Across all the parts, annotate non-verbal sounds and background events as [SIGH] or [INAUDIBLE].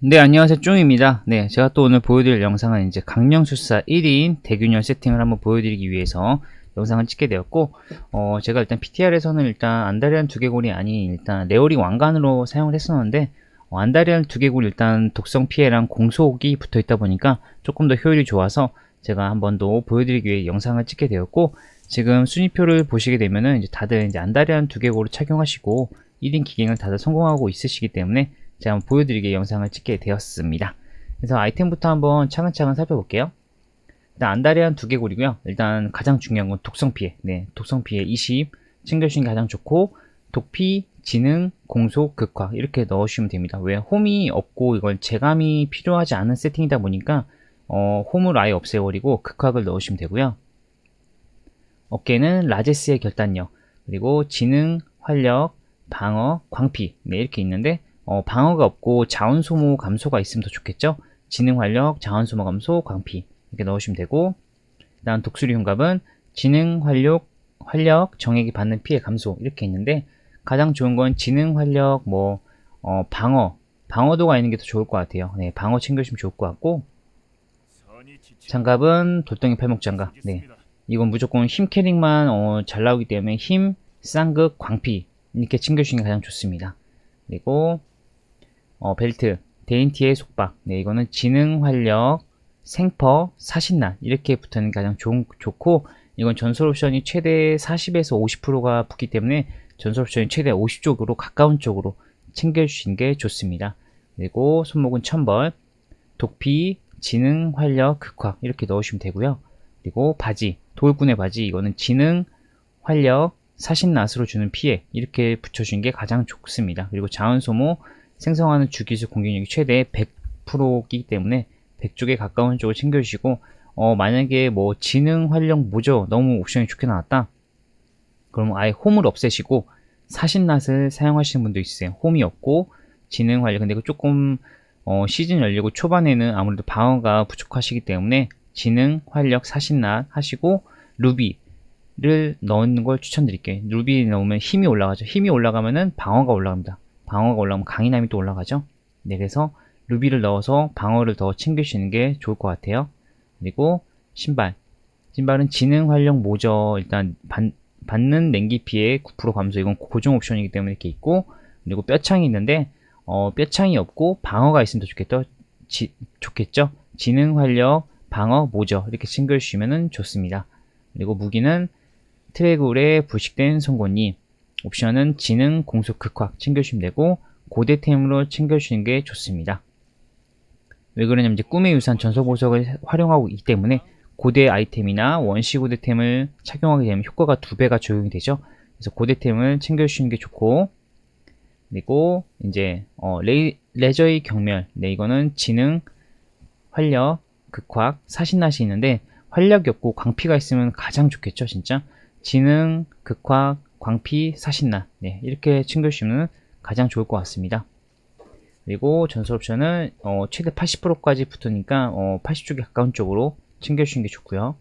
네, 안녕하세요. 쫑입니다. 네, 제가 또 오늘 보여드릴 영상은 이제 강령술사 1인 대균열 세팅을 한번 보여드리기 위해서 영상을 찍게 되었고, 어, 제가 일단 PTR에서는 일단 안다리안 두개골이 아닌 일단 레오리 왕관으로 사용을 했었는데, 어, 안다리안 두개골 일단 독성 피해랑 공속이 붙어 있다 보니까 조금 더 효율이 좋아서 제가 한 번 더 보여드리기 위해 영상을 찍게 되었고, 지금 순위표를 보시게 되면은 이제 다들 이제 안다리안 두개골을 착용하시고 1인 기갱을 다들 성공하고 있으시기 때문에 제가 한번 보여드리게 영상을 찍게 되었습니다. 그래서 아이템부터 한번 차근차근 살펴볼게요. 일단 안다리안 두개골이고요. 일단 가장 중요한 건 독성 피해. 네, 독성 피해 20 챙겨주시는 게 가장 좋고 독피, 지능, 공속, 극화 이렇게 넣으시면 됩니다. 왜 홈이 없고 이건 재감이 필요하지 않은 세팅이다 보니까 어, 홈을 아예 없애버리고 극화를 넣으시면 되고요. 어깨는 라제스의 결단력 그리고 지능, 활력, 방어, 광피 네, 이렇게 있는데 어, 방어가 없고 자원 소모 감소가 있으면 더 좋겠죠. 지능 활력, 자원 소모 감소, 광피 이렇게 넣으시면 되고 그다음 독수리 흉갑은 지능 활력, 활력, 정액이 받는 피해 감소 이렇게 있는데 가장 좋은 건 지능 활력, 뭐 어, 방어, 방어도가 있는 게 더 좋을 것 같아요. 네, 방어 챙겨주시면 좋을 것 같고 장갑은 돌덩이 팔목 장갑. 네, 이건 무조건 힘 캐릭만 어, 잘 나오기 때문에 힘, 쌍극, 광피 이렇게 챙겨주시는 게 가장 좋습니다. 그리고 어, 벨트, 데인티의 속박. 네, 이거는 지능, 활력, 생퍼, 사신난 이렇게 붙는 게 가장 좋은, 좋고 이건 전설 옵션이 최대 40에서 50%가 붙기 때문에 전설 옵션이 최대 50쪽으로 가까운 쪽으로 챙겨주시는 게 좋습니다. 그리고 손목은 천벌, 독피, 지능, 활력, 극화 이렇게 넣으시면 되고요. 그리고 바지, 돌꾼의 바지 이거는 지능, 활력, 사신낫으로 주는 피해 이렇게 붙여주는 게 가장 좋습니다. 그리고 자원 소모, 생성하는 주기수 공격력이 최대 100%이기 때문에 100쪽에 가까운 쪽을 챙겨주시고 어, 만약에 뭐 지능, 활력, 모조 너무 옵션이 좋게 나왔다 그럼 아예 홈을 없애시고 사신낫을 사용하시는 분도 있어요. 홈이 없고 지능, 활력 근데 그 조금 어, 시즌 열리고 초반에는 아무래도 방어가 부족하시기 때문에 지능, 활력, 사신낫 하시고 루비를 넣는 걸 추천드릴게요. 루비 넣으면 힘이 올라가죠. 힘이 올라가면은 방어가 올라갑니다. 방어가 올라가면 강인함이 또 올라가죠. 네, 그래서 루비를 넣어서 방어를 더 챙겨주시는 게 좋을 것 같아요. 그리고 신발. 신발은 지능, 활력, 모저 일단 받, 받는 냉기 피해 9% 감소. 이건 고정 옵션이기 때문에 이렇게 있고 그리고 뼈창이 있는데 어, 뼈창이 없고 방어가 있으면 더 좋겠죠. 지, 좋겠죠. 지능, 활력, 방어, 모저 이렇게 챙겨주시면 좋습니다. 그리고 무기는 트레굴의 부식된 송곳니 옵션은 지능, 공속, 극화 챙겨주시면 되고 고대템으로 챙겨주시는 게 좋습니다. 왜 그러냐면 이제 꿈의 유산 전설 보석을 활용하고 있기 때문에 고대 아이템이나 원시 고대템을 착용하게 되면 효과가 두 배가 적용이 되죠. 그래서 고대템을 챙겨주시는 게 좋고 그리고 이제 어, 레, 레저의 경멸 네 이거는 지능, 활력, 극화, 사신낫이 있는데 활력이 없고 광피가 있으면 가장 좋겠죠 진짜 지능, 극화, 광피, 사신나 네, 이렇게 챙겨주시면 가장 좋을 것 같습니다. 그리고 전설 옵션은 어, 최대 80%까지 붙으니까 어, 80쪽에 가까운 쪽으로 챙겨주시는 게 좋고요.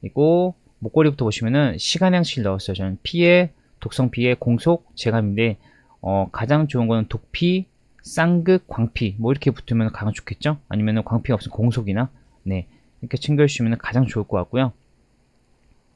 그리고 목걸이부터 보시면은 시간양식을 넣었어요. 저는 피해, 독성 피해, 공속, 재감인데 어, 가장 좋은 거는 독피, 쌍극, 광피 뭐 이렇게 붙으면 가장 좋겠죠? 아니면 광피가 없으면 공속이나 네 이렇게 챙겨주시면 가장 좋을 것 같고요.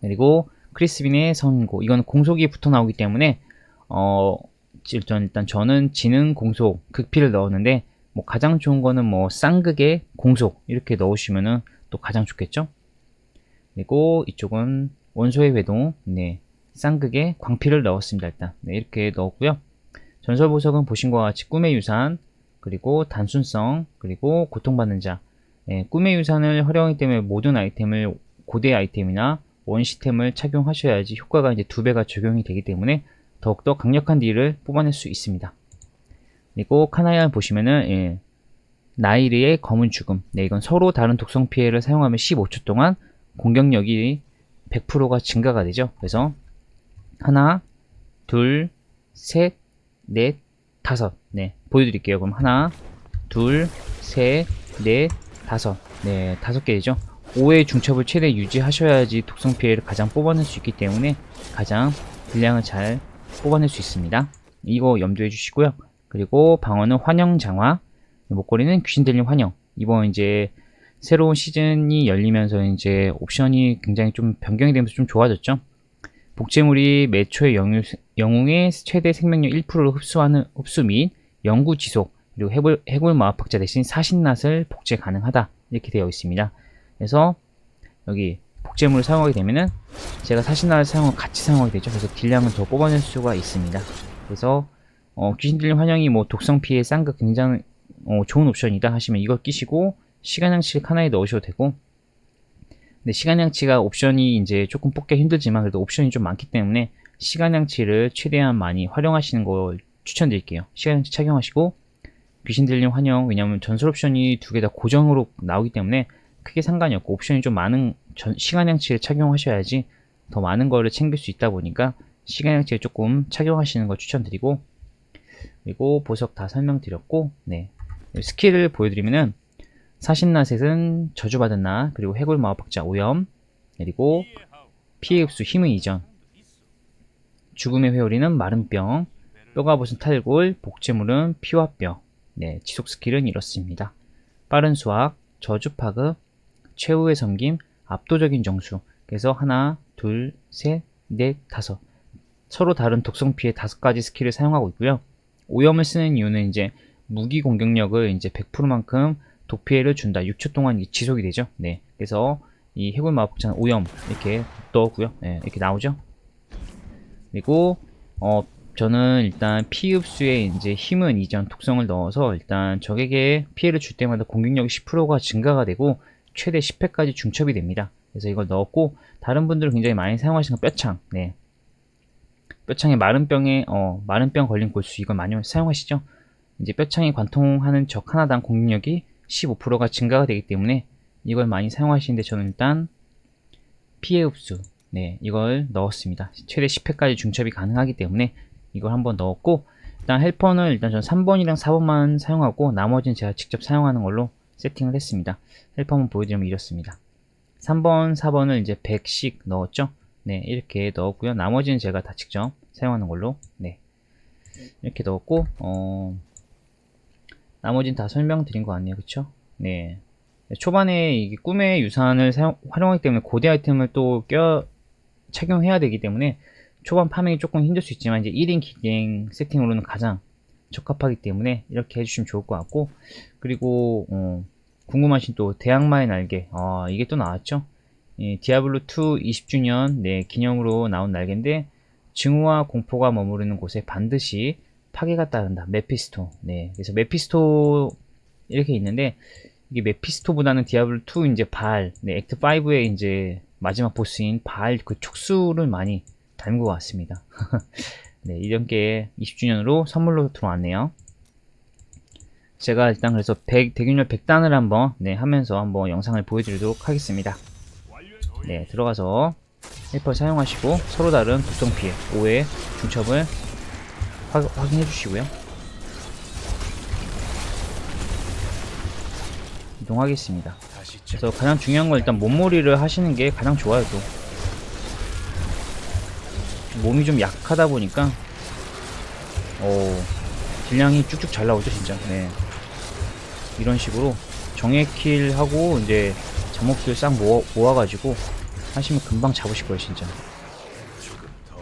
그리고 크리스빈의 선고. 이건 공속이 붙어 나오기 때문에 어 일단 일단 저는 지능 공속 극피를 넣었는데 뭐 가장 좋은 거는 뭐 쌍극의 공속 이렇게 넣으시면은 또 가장 좋겠죠? 그리고 이쪽은 원소의 회동. 네. 쌍극의 광피를 넣었습니다 일단. 네, 이렇게 넣었고요. 전설 보석은 보신 것과 같이 꿈의 유산 그리고 단순성 그리고 고통받는 자. 네, 꿈의 유산을 활용하기 때문에 모든 아이템을 고대 아이템이나 원시템을 착용하셔야지 효과가 이제 두 배가 적용이 되기 때문에 더욱더 강력한 딜을 뽑아낼 수 있습니다. 그리고 카나이안 보시면은 예, 나이르의 검은 죽음. 네, 이건 서로 다른 독성 피해를 사용하면 15초 동안 공격력이 100%가 증가가 되죠. 그래서 하나, 둘, 셋, 넷, 다섯. 네, 보여드릴게요. 그럼 하나, 둘, 셋, 넷, 다섯. 네, 다섯 개죠. 5의 중첩을 최대 유지하셔야지 독성 피해를 가장 뽑아낼 수 있기 때문에 가장 분량을 잘 뽑아낼 수 있습니다. 이거 염두해 주시고요. 그리고 방어는 환영 장화, 목걸이는 귀신 들린 환영. 이번 이제 새로운 시즌이 열리면서 이제 옵션이 굉장히 좀 변경이 되면서 좀 좋아졌죠. 복제물이 매 초의 영유, 영웅의 최대 생명력 1%를 흡수하는 흡수 및 영구 지속 그리고 해골, 해골 마법학자 대신 사신낫을 복제 가능하다 이렇게 되어 있습니다. 그래서 여기 복제물을 사용하게 되면은 제가 사신낫을 사용을 같이 사용하게 되죠. 그래서 딜량을 더 뽑아낼 수가 있습니다. 그래서 어, 귀신 들린 환영이 뭐 독성 피해 싼거 굉장히 어, 좋은 옵션이다 하시면 이걸 끼시고 시간 양치를 하나에 넣으셔도 되고 근데 시간 양치가 옵션이 이제 조금 뽑기 힘들지만 그래도 옵션이 좀 많기 때문에 시간 양치를 최대한 많이 활용하시는 걸 추천드릴게요. 시간 양치 착용하시고 귀신 들린 환영 왜냐면 전설 옵션이 두 개 다 고정으로 나오기 때문에 크게 상관이 없고 옵션이 좀 많은 전- 시간 양치를 착용하셔야지 더 많은 거를 챙길 수 있다 보니까 시간 양치를 조금 착용하시는 걸 추천드리고 그리고 보석 다 설명드렸고 네. 스킬을 보여드리면은 사신나셋은 저주받은 나 그리고 해골 마법학자 오염 그리고 피해 흡수 힘의 이전. 죽음의 회오리는 마른 병 뼈가 부순 탈골 복제물은 피와 뼈. 네, 지속 스킬은 이렇습니다. 빠른 수학 저주 파급 최후의 섬김 압도적인 정수 그래서 하나 둘 셋 넷 다섯 서로 다른 독성 피해 다섯 가지 스킬을 사용하고 있고요 오염을 쓰는 이유는 이제 무기 공격력을 이제 100%만큼 독 피해를 준다. 6초 동안 지속이 되죠. 네. 그래서 이 해골 마법자는 오염 이렇게 넣었고요. 네, 이렇게 나오죠. 그리고 어 저는 일단 피 흡수에 이제 힘은 이전 독성을 넣어서 일단 적에게 피해를 줄 때마다 공격력이 10%가 증가가 되고 최대 10회까지 중첩이 됩니다. 그래서 이걸 넣었고 다른 분들은 굉장히 많이 사용하시는 건 뼈창. 네. 뼈창에 마른 병에 어 마른 병 걸린 골수 이걸 많이 사용하시죠. 이제 뼈창이 관통하는 적 하나당 공격력이 15%가 증가가 되기 때문에 이걸 많이 사용하시는데 저는 일단 피해 흡수 네 이걸 넣었습니다 최대 10회까지 중첩이 가능하기 때문에 이걸 한번 넣었고 일단 헬퍼는 일단 전 3번이랑 4번만 사용하고 나머지는 제가 직접 사용하는 걸로 세팅을 했습니다 헬퍼 한번 보여드리면 이렇습니다 3번 4번을 이제 100씩 넣었죠 네 이렇게 넣었고요 나머지는 제가 다 직접 사용하는 걸로 네 이렇게 넣었고 어 나머지는 다 설명드린 것 같네요. 그쵸? 네. 초반에 이게 꿈의 유산을 사용, 활용하기 때문에 고대 아이템을 또 껴, 착용해야 되기 때문에 초반 파밍이 조금 힘들 수 있지만 이제 1인 기행 세팅으로는 가장 적합하기 때문에 이렇게 해주시면 좋을 것 같고 그리고 어, 궁금하신 또 대항마의 날개 아 이게 또 나왔죠 이 디아블로2 20주년 네, 기념으로 나온 날개인데 증오와 공포가 머무르는 곳에 반드시 파괴가 따른다. 메피스토. 네. 그래서 메피스토 이렇게 있는데 이게 메피스토보다는 디아블로 2 이제 발, 네, 액트 5의 이제 마지막 보스인 발 그 촉수를 많이 닮은 것 같습니다. [LAUGHS] 네, 이전께 20주년으로 선물로 들어왔네요. 제가 일단 그래서 100, 대균열 100단을 한번 네, 하면서 한번 영상을 보여드리도록 하겠습니다. 네, 들어가서 헬퍼 사용하시고 서로 다른 독성 피해 5의 중첩을 확인해 주시고요. 이동하겠습니다. 그래서 가장 중요한 건 일단 몸놀이를 하시는 게 가장 좋아요. 또 몸이 좀 약하다 보니까 어 딜량이 쭉쭉 잘 나오죠 진짜. 네. 이런 식으로 정액킬 하고 이제 잠목들 싹 모아, 모아가지고 하시면 금방 잡으실 거예요 진짜.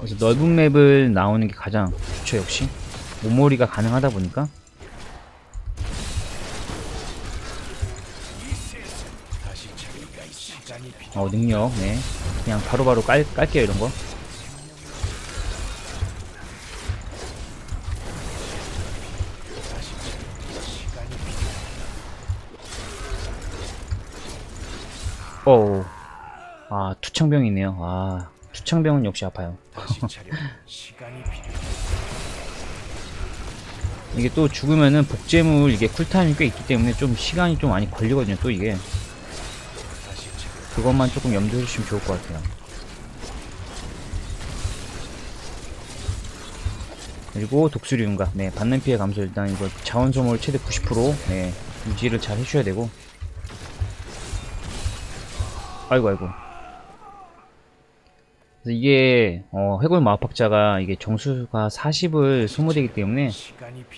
그래서 넓은 맵을 나오는 게 가장 좋죠 역시. 몸몰이가 가능하다 보니까. 어 능력. 네. 그냥 바로바로 깔, 깔게요 이런거 어우. 아 투창병이 있네요. 아 투창병은 역시 아파요. 이게 또 죽으면은 복제물 이게 쿨타임이 꽤 있기 때문에 좀 시간이 좀 많이 걸리거든요 또 이게. 그것만 조금 염두해 주시면 좋을 것 같아요. 그리고 독수리윤가 네 받는 피해 감소. 일단 이거 자원 소모를 최대 90%네 유지를 잘 해줘야 되고 아이고 아이고. 그래서 이게 어, 해골 마법학자가 이게 정수가 40을 소모되기 때문에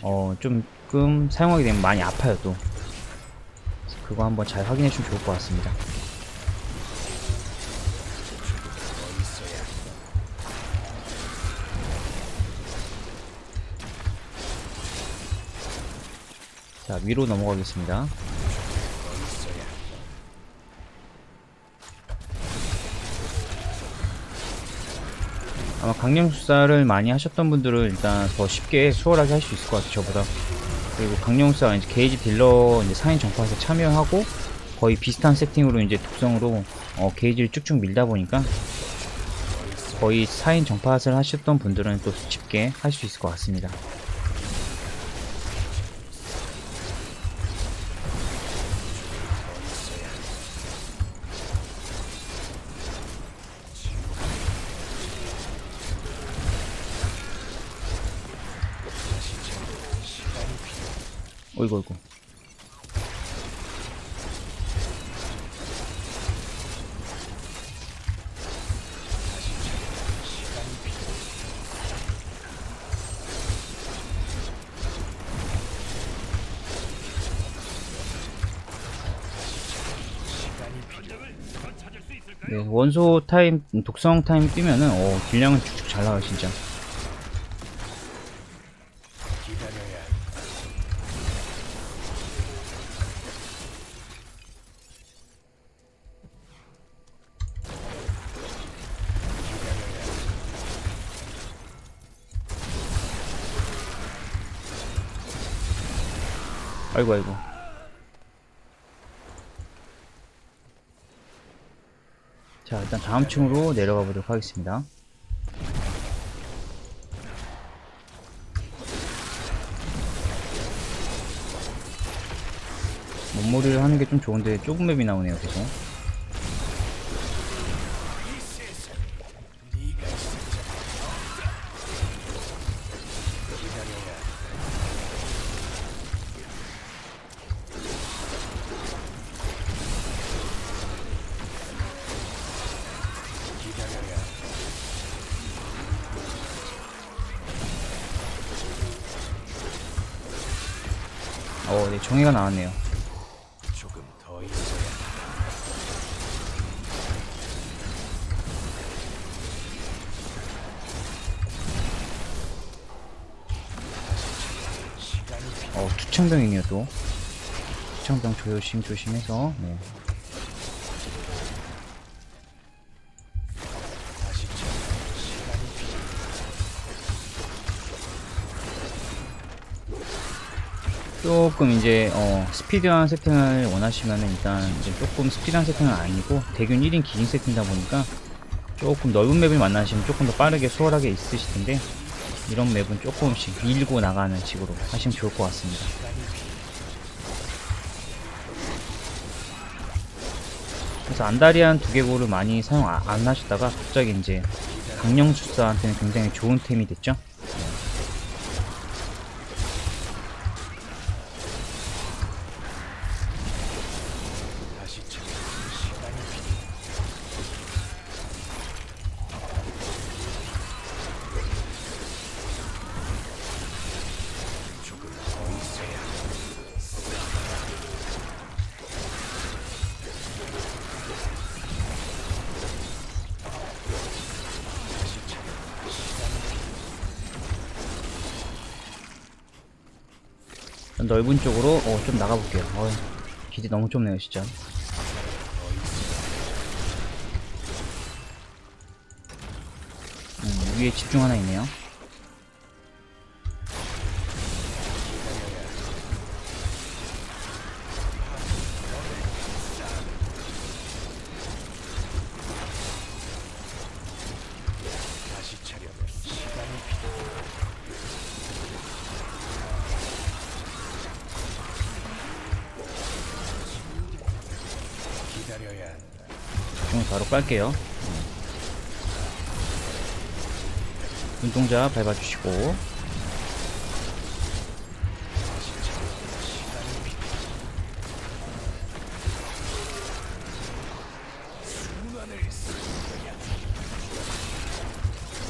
어, 좀 조금 사용하게 되면 많이 아파요 또. 그거 한번 잘 확인해 주면 좋을 것 같습니다. 자 위로 넘어가겠습니다 아마 강령수사를 많이 하셨던 분들은 일단 더 쉽게 수월하게 할 수 있을 것 같아요 저보다. 그리고 강령수사가 이제 게이지 딜러 이제 상인 정파에서 참여하고 거의 비슷한 세팅으로 이제 독성으로 어, 게이지를 쭉쭉 밀다 보니까 거의 사인 정파를 하셨던 분들은 또 쉽게 할 수 있을 것 같습니다 어이구 어이구 네, 원소 타임, 독성 타임 뛰면은, 어, 딜량은 쭉쭉 잘 나와요, 진짜. 아이고, 아이고. 자, 일단 다음 층으로 내려가 보도록 하겠습니다. 몸머리를 하는 게 좀 좋은데 좁은 맵이 나오네요, 계속. 어, 네, 정의가 나왔네요. 조금 더 있어야 어, 투창병이네요, 또. 투창병 조심, 조심해서, 네. 조금 이제 어, 스피드한 세팅을 원하시면 일단 이제 조금 스피드한 세팅은 아니고 대균 1인 기ging 세팅이다 보니까 조금 넓은 맵을 만나시면 조금 더 빠르게 수월하게 있으실 텐데 이런 맵은 조금씩 밀고 나가는 식으로 하시면 좋을 것 같습니다. 그래서 안다리안 두개골을 많이 사용 아- 안 하셨다가 갑자기 이제 강령술사한테는 굉장히 좋은 템이 됐죠. 넓은 쪽으로 어, 좀 나가볼게요. 어, 길이 너무 좁네요, 진짜. 음, 위에 집중 하나 있네요. 바로 깔게요. 음. 눈동자 밟아주시고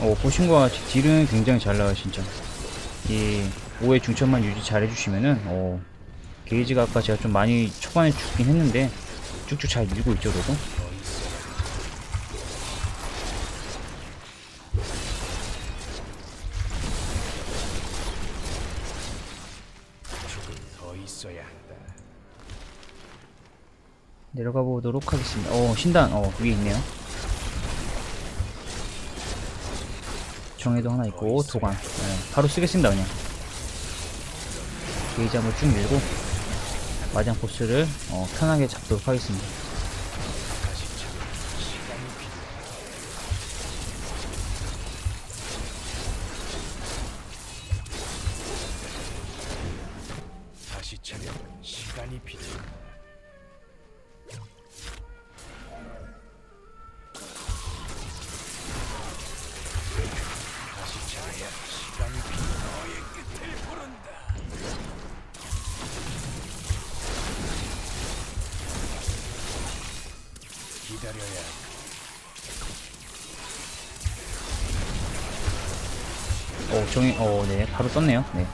어, 보신 것 같이 딜은 굉장히 잘 나와요, 진짜. 이 5회 중점만 유지 잘 해주시면은 어, 게이지가 아까 제가 좀 많이 초반에 죽긴 했는데 쭉쭉 잘 밀고 있죠 그래도 하겠습니다. 어 신단 어 위에 있네요. 정에도 하나 있고 도관. 네, 바로 쓰겠습니다 그냥. 게이지 한번 쭉 밀고 마지막 보스를 어, 편하게 잡도록 하겠습니다 어 정이 어 네 바로 떴네요. 네.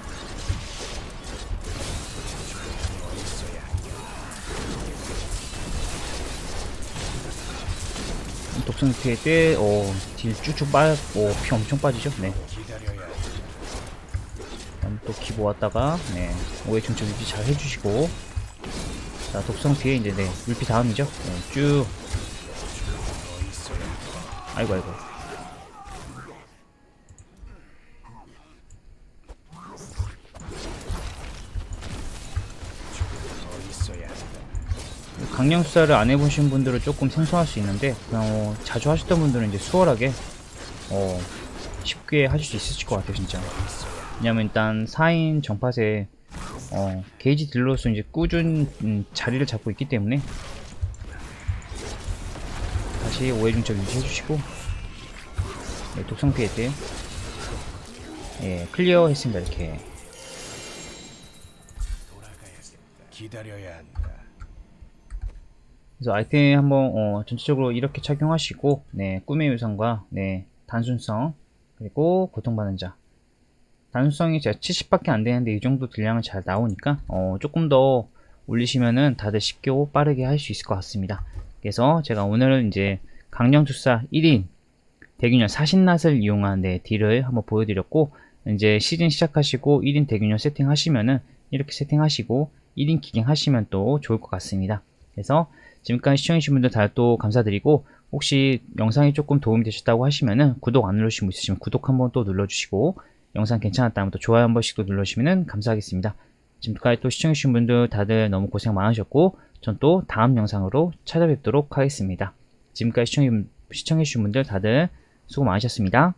독성 피해 때 어 딜 쭉쭉 빠 어 피 엄청 빠지죠? 네. 기다려야 그다음 또기 모았다가 네. 5회 중점 유지 잘 해주시고. 자 독성 피해 이제 네 물피 다음이죠? 더 있어야 아이고 아이고 강령 수사를 안 해보신 분들은 조금 생소할 수 있는데 그냥 어, 자주 하셨던 분들은 이제 수월하게 어 쉽게 하실 수 있으실 것 같아요 진짜 왜냐면 일단 4인 정팟에 어 게이지 딜러로서 이제 꾸준 음, 자리를 잡고 있기 때문에 다시 5회 중점 유지해주시고 네, 독성 피해 때 예, 클리어 했습니다 이렇게. 기다려야 한다. 그래서 아이템 한번 어, 전체적으로 이렇게 착용하시고 네 꿈의 유상과 네 단순성 그리고 고통받는 자. 단순성이 제가 70밖에 안 되는데 이 정도 딜량은 잘 나오니까 어, 조금 더 올리시면은 다들 쉽게 빠르게 할 수 있을 것 같습니다. 그래서 제가 오늘은 이제 강령투사 1인 대균열 사신낫을 이용한 네, 딜을 한번 보여드렸고 이제 시즌 시작하시고 1인 대균열 세팅하시면은 이렇게 세팅하시고 1인 기갱 하시면 또 좋을 것 같습니다. 그래서 지금까지 시청해주신 분들 다 또 감사드리고 혹시 영상이 조금 도움이 되셨다고 하시면은 구독 안 누르신 분 있으시면 구독 한번 또 눌러주시고 영상 괜찮았다면 또 좋아요 한 번씩 또 눌러주시면 감사하겠습니다. 지금까지 또 시청해주신 분들 다들 너무 고생 많으셨고 전 또 다음 영상으로 찾아뵙도록 하겠습니다. 지금까지 시청해, 시청해주신 분들 다들 수고 많으셨습니다.